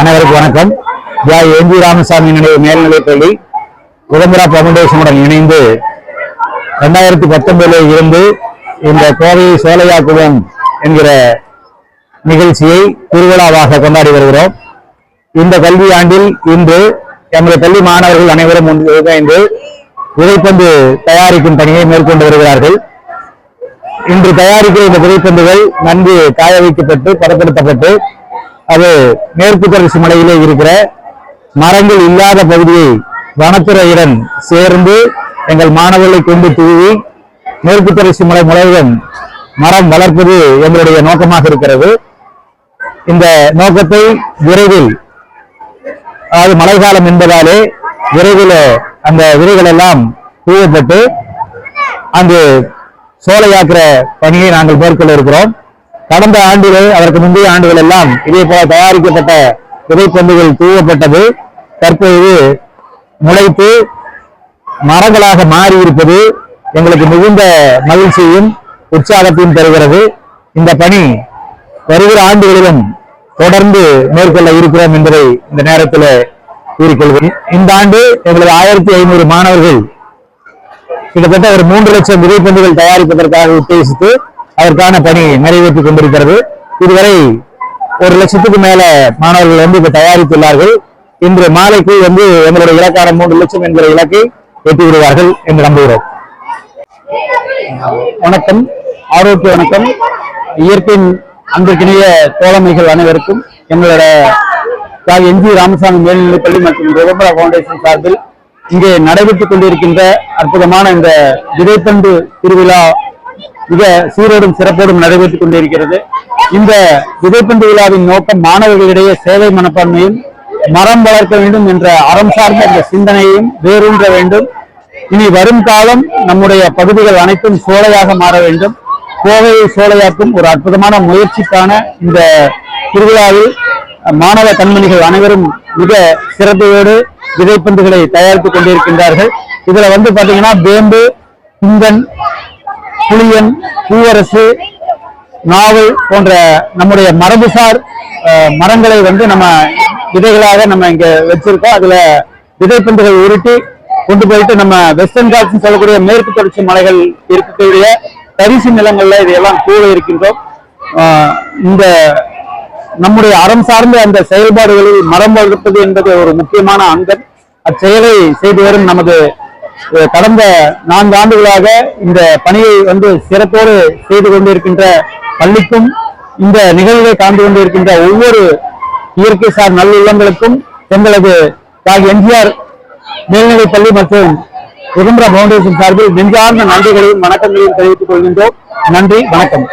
அனைவருக்கும் வணக்கம். தியாகி என் ஜி ராமசாமி நினைவு மேல்நிலைப் பள்ளி உடம்புரா பவுண்டேஷனுடன் இணைந்து ரெண்டாயிரத்தி பத்தொன்பதில் இருந்து இந்த கோவை சோலையாக்குளம் என்கிற நிகழ்ச்சியை திருவிழாவாக கொண்டாடி வருகிறோம். இந்த கல்வி ஆண்டில் இன்று எமது பள்ளி மாணவர்கள் அனைவரும் இணைந்து விதைப்பந்து தயாரிக்கும் பணியை மேற்கொண்டு வருகிறார்கள். இன்று தயாரிக்கிற இந்த விதைப்பந்துகள் நன்கு காய வைக்கப்பட்டு பதப்படுத்தப்பட்டு அது மேற்கு தொடர்ச்சி மலையிலே இருக்கிற மரங்கள் இல்லாத பகுதியை வனத்துறையுடன் சேர்ந்து எங்கள் மாணவர்களை கொண்டு தூவி மேற்கு தொடர்ச்சி மலை முழுவதும் மரம் வளர்ப்பது எங்களுடைய நோக்கமாக இருக்கிறது. இந்த நோக்கத்தை விரைவில் அதாவது மழைக்காலம் என்பதாலே விரைவில் அந்த விதைகள் எல்லாம் தூவப்பட்டு அங்கு சோலையாக்குற பணியை நாங்கள் மேற்கொள்ள இருக்கிறோம். கடந்த ஆண்டுகள் அதற்கு முந்தைய ஆண்டுகள் எல்லாம் இதே போல தயாரிக்கப்பட்ட விதைப்பந்துகள் தூவப்பட்டது. தற்பொழுது முளைத்து மரங்களாக மாறி இருப்பது எங்களுக்கு மிகுந்த மகிழ்ச்சியும் உற்சாகத்தையும் தருகிறது. இந்த பணி வருகிற ஆண்டுகளிலும் தொடர்ந்து மேற்கொள்ள இருக்கிறோம் என்பதை இந்த நேரத்தில் கூறிக்கொள்கிறேன். இந்த ஆண்டு எங்களது ஆயிரத்தி ஐநூறு மாணவர்கள் கிட்டத்தட்ட ஒரு மூன்று லட்சம் விதைப்பந்துகள் தயாரிப்பதற்காக உத்தேசித்து அதற்கான பணி நிறைவேற்றிக் கொண்டிருக்கிறது. இதுவரை ஒரு லட்சத்துக்கு மேல மாணவர்கள் வந்து இதை தயாரித்துள்ளார்கள். இன்று மாலைக்கு வந்து எங்களுடைய இலக்கான மூன்று லட்சம் என்கிற இலக்கை எட்டி விடுவார்கள் என்று நம்புகிறோம். வணக்கம். ஆரோக்கிய வணக்கம். இயற்கையின் அன்பிற்கினிய தோழமைகள் அனைவருக்கும் எங்களோட தியாகி என். ஜி. ராமசாமி மேல்நிலைப்பள்ளி மற்றும் ரிவம்பரா ஃபவுண்டேஷன் சார்பில் இங்கே நடைபெற்றுக் கொண்டிருக்கின்ற அற்புதமான இந்த விதைப்பந்து திருவிழா மிக சீரோடும் சிறப்போடும் நடைபெற்றுக் கொண்டிருக்கிறது. இந்த விதைப்பந்து விழாவின் நோக்கம் மாணவர்களிடையே சேவை மனப்பான்மையும் மரம் வளர்க்க வேண்டும் என்ற அறம் சார்ந்த இந்த சிந்தனையையும் வேரூன்ற வேண்டும். இனி வரும் காலம் நம்முடைய பகுதிகள் அனைத்தும் சோலையாக மாற வேண்டும். கோவையை சோலையாக்கும் ஒரு அற்புதமான முயற்சிக்கான இந்த திருவிழாவில் மாணவ கண்மணிகள் அனைவரும் மிக சிறப்பையோடு விதைப்பந்துகளை தயாரித்துக் கொண்டிருக்கின்றார்கள். இதுல வந்து பாத்தீங்கன்னா வேம்பு குந்தன் புளியன் பூவரசு நாவல் போன்ற நம்முடைய மரபுசார் மரங்களை வந்து நம்ம விதைகளாக நம்ம இங்க வச்சிருக்கோம். அதுல விதைப்பந்துகள் உருட்டி கொண்டு போயிட்டு நம்ம வெஸ்டர்ன் காட்ஸ் சொல்லக்கூடிய மேற்கு தொடர்ச்சி மலைகள் இருக்கக்கூடிய தரிசு நிலங்கள்ல இதையெல்லாம் கூற இருக்கின்றோம். இந்த நம்முடைய அறம் சார்ந்த அந்த செயல்பாடுகளில் மரம் வளர்ப்பது என்பது ஒரு முக்கியமான அங்கம். அச்செயலை செய்து வரும் நமது கடந்த நான்கு ஆண்டுகளாக இந்த பணியை வந்து சிறப்போடு செய்து கொண்டிருக்கின்ற பள்ளிக்கும் இந்த நிகழ்வை கலந்து கொண்டிருக்கின்ற ஒவ்வொரு இயற்கை சார் நல்லுள்ளங்களுக்கும் எங்களது டாக்டர் எம்ஜிஆர் மேல்நிலைப் பள்ளி மற்றும் சுதந்திர பவுண்டேஷன் சார்பில் நெஞ்சார்ந்த நன்றிகளையும் வணக்கங்களையும் தெரிவித்துக் கொள்கின்றோம். நன்றி வணக்கம்.